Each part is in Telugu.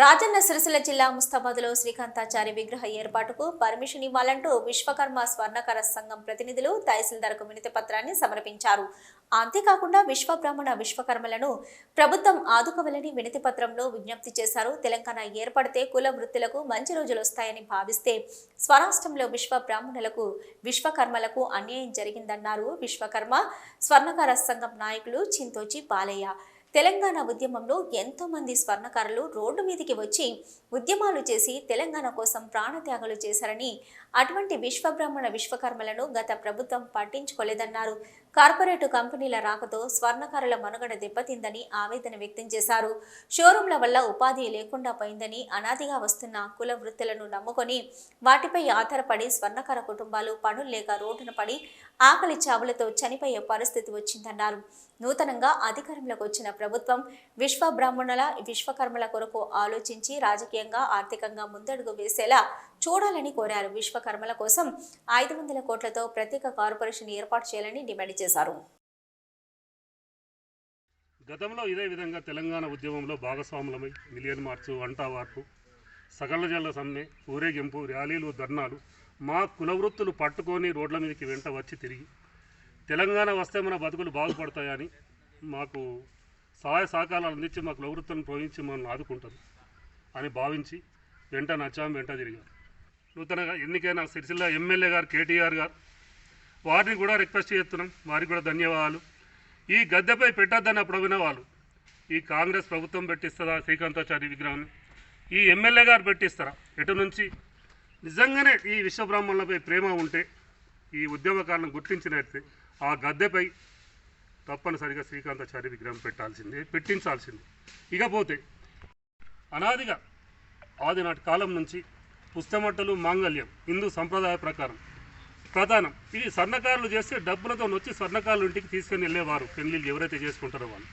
రాజన్న సిరిసిల్ల జిల్లా ముస్తాబాద్లో శ్రీకాంతాచారి విగ్రహ ఏర్పాటుకు పర్మిషన్ ఇవ్వాలంటూ విశ్వకర్మ స్వర్ణకర సంఘం ప్రతినిధులు తహసీల్దార్కు వినతి పత్రాన్ని సమర్పించారు. అంతేకాకుండా విశ్వబ్రాహ్మణ విశ్వకర్మలను ప్రభుత్వం ఆదుకోవాలని వినతి పత్రంలో విజ్ఞప్తి చేశారు. తెలంగాణ ఏర్పడితే కుల వృత్తులకు మంచి రోజులు వస్తాయని భావిస్తే స్వరాష్ట్రంలో విశ్వబ్రాహ్మణులకు విశ్వకర్మలకు అన్యాయం జరిగిందన్నారు విశ్వకర్మ స్వర్ణకర సంఘం నాయకులు చింతోచి బాలయ్య తెలంగాణ ఉద్యమంలో ఎంతోమంది స్వర్ణకారులు రోడ్డు మీదకి వచ్చి ఉద్యమాలు చేసి తెలంగాణ కోసం ప్రాణత్యాగాలు చేశారని అటువంటి విశ్వబ్రాహ్మణ విశ్వకర్మలను గత ప్రభుత్వం పట్టించుకోలేదన్నారు. కార్పొరేటు కంపెనీల రాకతో స్వర్ణకారుల మనుగడ దెబ్బతిందని ఆవేదన వ్యక్తం చేశారు. షోరూంల వల్ల ఉపాధి లేకుండా పోయిందని అనాదిగా వస్తున్న కుల వృత్తులను నమ్ముకొని వాటిపై ఆధారపడి స్వర్ణకార కుటుంబాలు పనులు లేక రోడ్డున పడి ఆకలి చావులతో చనిపోయే పరిస్థితి వచ్చిందన్నారు. నూతనంగా అధికారంలోకి వచ్చిన ప్రభుత్వం విశ్వబ్రాహ్మణుల విశ్వకర్మల కొరకు ఆలోచించి రాజకీయ రాజకీయంగా ఆర్థికంగా ముందడుగు వేసేలా చూడాలని కోరారు. విశ్వకర్మల కోసం ఐదు వందల కోట్లతో ప్రత్యేక కార్పొరేషన్ ఏర్పాటు చేయాలని డిమాండ్ చేశారు. గతంలో ఇదే విధంగా తెలంగాణ ఉద్యమంలో భాగస్వాములమై మిలియన్ మార్చు వంట వార్పు సకల జల్ల సమ్మె ఊరేగింపు ర్యాలీలు ధర్నాలు మా కులవృత్తులు పట్టుకొని రోడ్ల మీదకి వెంట వచ్చి తిరిగి తెలంగాణ వస్తే మన బతుకులు బాగుపడతాయని మాకు సహాయ సహకారాలు అందించి మా కులవృత్తులను ప్రోహించి మనం ఆదుకుంటుంది అని భావించి వెంట నచ్చాం వెంట తిరిగాం. నూతనగా ఎన్నికైన సిరిసిల్ల ఎమ్మెల్యే గారు కేటీఆర్ గారు వారిని కూడా రిక్వెస్ట్ చేస్తున్నాం. వారికి కూడా ధన్యవాదాలు. ఈ గద్దెపై పెట్టద్దని అప్పుడు వాళ్ళు ఈ కాంగ్రెస్ ప్రభుత్వం పెట్టిస్తుందా శ్రీకాంతాచారి విగ్రహాన్ని? ఈ ఎమ్మెల్యే గారు పెట్టిస్తారా? ఎటు నుంచి? నిజంగానే ఈ విశ్వబ్రాహ్మణులపై ప్రేమ ఉంటే ఈ ఉద్యమకాలను గుర్తించినట్లయితే ఆ గద్దెపై తప్పనిసరిగా శ్రీకాంతాచారి విగ్రహం పెట్టాల్సిందే పెట్టించాల్సిందే. ఇకపోతే అనాదిగా ఆదినాటి కాలం నుంచి పుస్తమట్టలు మాంగళ్యం హిందూ సంప్రదాయ ప్రకారం. ప్రధానం ఇది స్వర్ణకారులు చేస్తే డబ్బులతో వచ్చి స్వర్ణకారులు ఇంటికి తీసుకొని వెళ్ళేవారు పెళ్ళిళ్ళు ఎవరైతే చేసుకుంటారో వాళ్ళు.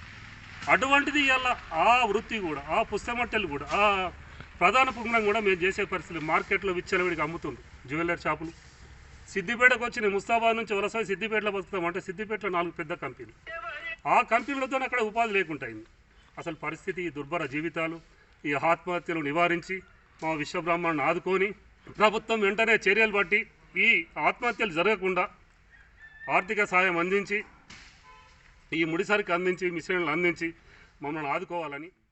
అటువంటిది ఇలా ఆ వృత్తి కూడా ఆ పుస్తమట్టలు కూడా ఆ ప్రధాన పుంగం కూడా మేము చేసే పరిస్థితి మార్కెట్లో విచ్చలవిడికి అమ్ముతుంది జ్యువెలరీ షాపులు. సిద్దిపేటకు వచ్చిన ముస్తాబాద్ నుంచి వలస సిద్దిపేటలో బతుకుతామంటే సిద్దిపేటలో నాలుగు పెద్ద కంపెనీలు. ఆ కంపెనీలతో అక్కడ ఉపాధి లేకుండా అసలు పరిస్థితి ఈ దుర్భర జీవితాలు ఈ ఆత్మహత్యలు నివారించి మా విశ్వబ్రాహ్మణ్ని ఆదుకొని ప్రభుత్వం వెంటనే చర్యలు బట్టి ఈ ఆత్మహత్యలు జరగకుండా ఆర్థిక సాయం అందించి ఈ ముడిసరికి అందించి మిషన్లు అందించి మమ్మల్ని ఆదుకోవాలని